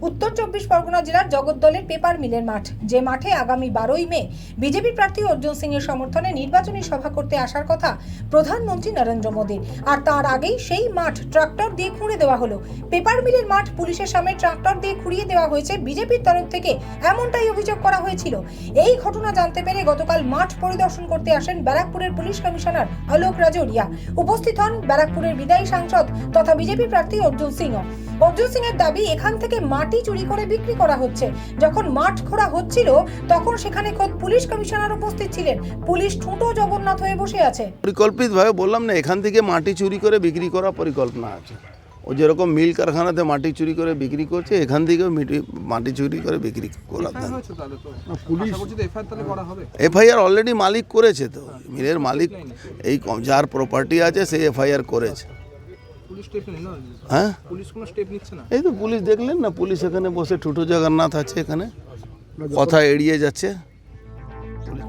উত্তর চব্বিশ পরগনা জেলার জগদ্দলের পেপার মিলের মাঠ, যে মাঠে আগামী বারোই মে বিজেপি প্রার্থী অর্জুন সিং এর সমর্থনে নির্বাচনী সভা করতে আসার কথা প্রধানমন্ত্রী নরেন্দ্র মোদীর। আর তার আগেই সেই মাঠ ট্রাক্টর দিয়ে খুঁড়ে দেওয়া হলো। পেপার মিলের মাঠ পুলিশের সামনে ট্রাক্টর দিয়ে খুঁড়িয়ে দেওয়া হয়েছে বিজেপির তরফ থেকে, এমনটাই অভিযোগ করা হয়েছিল। এই ঘটনা জানতে পেরে গতকাল মাঠ পরিদর্শন করতে আসেন ব্যারাকপুরের পুলিশ কমিশনার আলোক রাজৌরিয়া। উপস্থিত হন ব্যারাকপুরের বিদায়ী সাংসদ তথা বিজেপি প্রার্থী অর্জুন সিংও। অর্জুন সিং এর দাবি, এখান থেকে মাটি চুরি করে বিক্রি করা হচ্ছে। যখন মাঠ খোঁড়া হচ্ছিল তখন সেখানে খোদ পুলিশ কমিশনার উপস্থিত ছিলেন। পুলিশ ঠুঁটো জগন্নাথ হয়ে বসে আছে। পরিকল্পিতভাবে বললাম না এখান থেকে মাটি চুরি করে বিক্রি করা পরিকল্পনা আছে। ও যেরকম মিল কারখানাতে মাটি চুরি করে বিক্রি করছে এখান থেকেও মিটি মাটি চুরি করে বিক্রি করা এফআইআর অলরেডি মালিক করেছে তো। মিলের মালিক এই যার প্রপার্টি আছে সেই এফআইআর করেছে। হ্যাঁ? পুলিশ কোনো স্টেপ নিচ্ছে না? এই তো পুলিশ দেখলেন না পুলিশ এখানে বসে ঠুটো জগন্নাথ আছে এখানে। কথা এড়িয়ে যাচ্ছে।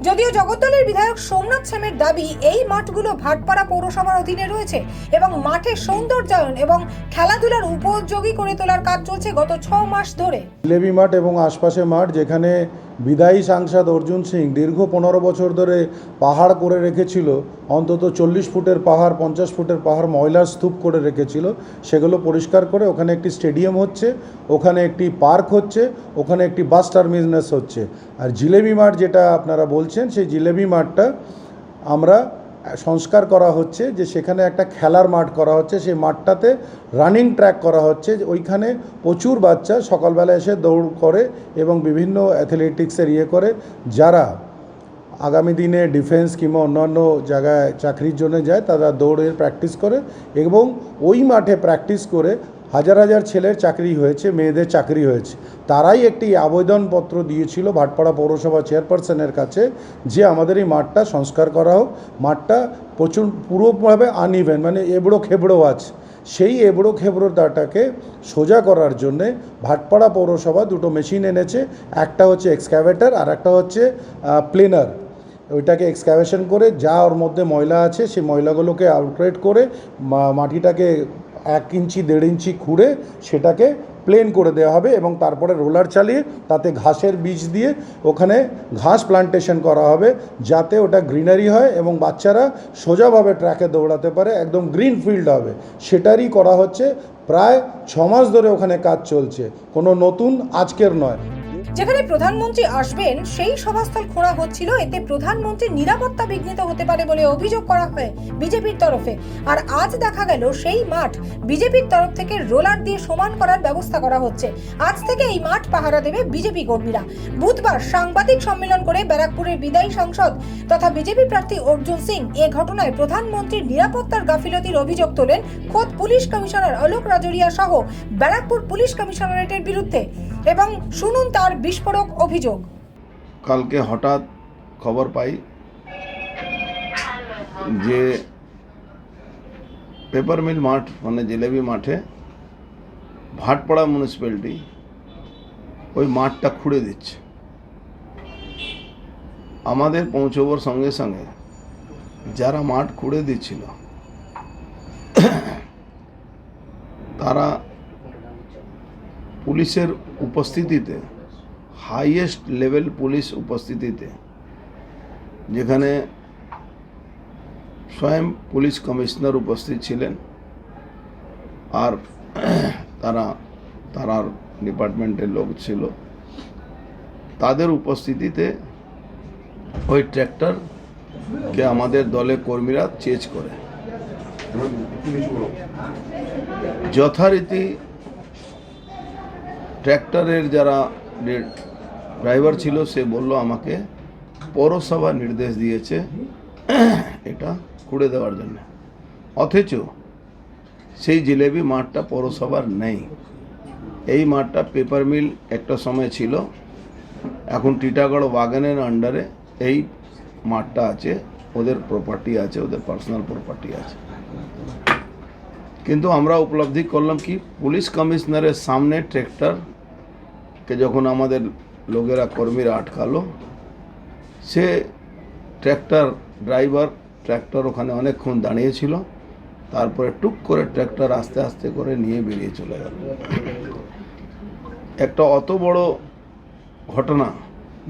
যদিও জগদ্দলের বিধায়ক সোমনাথ সেমের দাবি এই মাঠগুলো ভাটপাড়া পৌরসভার অধীনে রয়েছে এবং মাঠের সৌন্দর্যায়ন এবং খেলাধুলার উপযোগী করে তোলার কাজ চলছে গত ছ মাস ধরে। জিলেবি মাঠ এবং আশপাশে মাঠ যেখানে বিদায়ী সাংসদ অর্জুন সিং দীর্ঘ পনেরো বছর ধরে পাহাড় করে রেখেছিল, অন্তত চল্লিশ ফুটের পাহাড়, পঞ্চাশ ফুটের পাহাড় ময়লার স্তূপ করে রেখেছিল। সেগুলো পরিষ্কার করে ওখানে একটি স্টেডিয়াম হচ্ছে, ওখানে একটি পার্ক হচ্ছে, ওখানে একটি বাস টার্মিনাস হচ্ছে। আর জিলেবি মাঠ যেটা আপনারা বলছেন, সেই জিলেবি মাঠটা আমরা সংস্কার করা হচ্ছে যে সেখানে একটা খেলার মাঠ করা হচ্ছে, সেই মাঠটাতে রানিং ট্র্যাক করা হচ্ছে ওইখানে প্রচুর বাচ্চা সকালবেলা এসে দৌড় করে এবং বিভিন্ন অ্যাথলেটিক্সের ইয়ে করে, যারা আগামী দিনে ডিফেন্স কিংবা অন্যান্য জায়গায় চাকরির জন্য যায়, তারা দৌড়ের প্র্যাকটিস করে এবং ওই মাঠে প্র্যাকটিস করে হাজার হাজার ছেলের চাকরি হয়েছে, মেয়েদের চাকরি হয়েছে। তারাই একটি আবেদনপত্র দিয়েছিল ভাটপাড়া পৌরসভা চেয়ারপারসনের কাছে যে আমাদের এই মাঠটা সংস্কার করা হোক। মাঠটা প্রচুর পুরোভাবে আনইভেন মানে এবড়ো খেবড়ো আছে। সেই এবড়ো খেবড়োটাকে সোজা করার জন্যে ভাটপাড়া পৌরসভা দুটো মেশিন এনেছে। একটা হচ্ছে এক্সক্যাভেটার আর একটা হচ্ছে প্লেনার ওইটাকে এক্সক্যাভেশন করে যা ওর মধ্যে ময়লা আছে সেই ময়লাগুলোকে আউটলেট করে মাটিটাকে এক ইঞ্চি, দেড় ইঞ্চি খুঁড়ে সেটাকে প্লেন করে দেওয়া হবে এবং তারপরে রোলার চালিয়ে তাতে ঘাসের বীজ দিয়ে ওখানে ঘাস প্লান্টেশন করা হবে যাতে ওটা গ্রিনারি হয় এবং বাচ্চারা সোজাভাবে ট্র্যাকে দৌড়াতে পারে, একদম গ্রিন ফিল্ড হবে। সেটারই করা হচ্ছে, প্রায় ছ মাস ধরে ওখানে কাজ চলছে। কোনো নতুন আজকের নয়। যেখানে প্রধানমন্ত্রী আসবেন, সেই সভাস্থল খোঁড়া হচ্ছিল। এতে প্রধানমন্ত্রীর নিরাপত্তা বিঘ্নিত হতে পারে বলে অভিযোগ করা হয় বিজেপির তরফে। আর আজ দেখা গেল, সেই মাঠ বিজেপির তরফ থেকে রোলার দিয়ে সমান করার ব্যবস্থা করা হচ্ছে। আজ থেকে এই মাঠ পাহারা দেবে বিজেপি কর্মীরা। বুধবার সাংবাদিক সম্মেলন করে ব্যারাকপুরের বিদায়ী সাংসদ তথা বিজেপি প্রার্থী অর্জুন সিং এ ঘটনায় প্রধানমন্ত্রীর নিরাপত্তার গাফিলতির অভিযোগ তোলেন খোদ পুলিশ কমিশনার অলোক রাজরিয়া সহ ব্যারাকপুর পুলিশ কমিশনারেটের বিরুদ্ধে। এবং শুনুন তার বিস্ফোরক অভিযোগ। কালকে হঠাৎ খবর পাই যে পেপার মিল মাঠ মানে জিলেবি মাঠে ভাটপাড়া মিউনিসিপ্যালিটি ওই মাঠটা খুঁড়ে দিচ্ছে। আমাদের পৌঁছবার সঙ্গে সঙ্গে যারা মাঠ খুঁড়ে দিচ্ছিল, তারা পুলিশের উপস্থিতিতে হাইয়েস্ট লেভেল পুলিশ উপস্থিতিতে, যেখানে স্বয়ং পুলিশ কমিশনার উপস্থিত ছিলেন আর তারা, তারার ডিপার্টমেন্টের লোক ছিল। তাদের উপস্থিতিতে ওই ট্র্যাক্টরকে আমাদের দলে কর্মীরা চেজ করে। যথারীতি ট্র্যাক্টরের যারা ড্রাইভার ছিল, সে বলল, আমাকে পৌরসভা নির্দেশ দিয়েছে এটা খুঁড়ে দেওয়ার জন্য। অথচ সেই জিলেবি মাঠটা পৌরসভার নেই। এই মাঠটা পেপার মিল একটা সময় ছিল। এখন টিটাগড় বাগানের আন্ডারে এই মাঠটা আছে, ওদের প্রপার্টি আছে, ওদের পার্সোনাল প্রপার্টি আছে। কিন্তু আমরা উপলব্ধি করলাম কি, পুলিশ কমিশনারের সামনে ট্র্যাক্টরকে যখন আমাদের লোকেরা, কর্মীরা আটকালো, সে ট্র্যাক্টর ড্রাইভার, ট্র্যাক্টর ওখানে অনেকক্ষণ দাঁড়িয়েছিল, তারপরে টুক করে ট্র্যাক্টর আস্তে আস্তে করে নিয়ে বেরিয়ে চলে গেল। একটা অত বড় ঘটনা,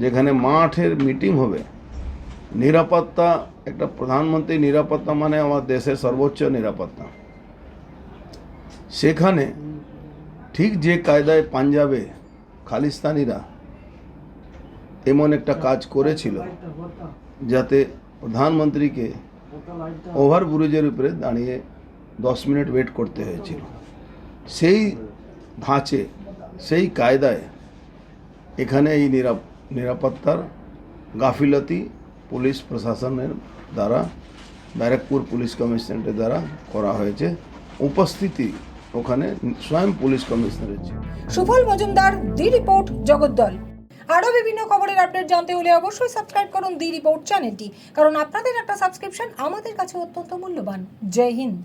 যেখানে মাঠের মিটিং হবে। নিরাপত্তা, একটা প্রধানমন্ত্রী নিরাপত্তা মানে আমার দেশের সর্বোচ্চ নিরাপত্তা। সেখানে ঠিক যে কায়দায় পাঞ্জাবে খালিস্তানিরা এমন একটা কাজ করেছিল যাতে প্রধানমন্ত্রীকে ওভারব্রিজের উপরে দাঁড়িয়ে দশ মিনিট ওয়েট করতে হয়েছিল। সেই ধাঁচে, সেই কায়দায় এখানে এই নিরাপ, নিরাপত্তার গাফিলতি পুলিশ প্রশাসনের দ্বারা, ব্যারাকপুর পুলিশ কমিশনারের দ্বারা করা হয়েছে। উপস্থিতি ওখানে স্বয়ং পুলিশ কমিশনারের সুফল মজুমদার, দি রিপোর্ট, জগদ্দল। আরও বিভিন্ন খবরের আপডেট জানতে হলে অবশ্যই সাবস্ক্রাইব করুন দি রিপোর্ট চ্যানেলটি, কারণ আপনাদের একটা সাবস্ক্রিপশন আমাদের কাছে অত্যন্ত মূল্যবান। জয় হিন্দ।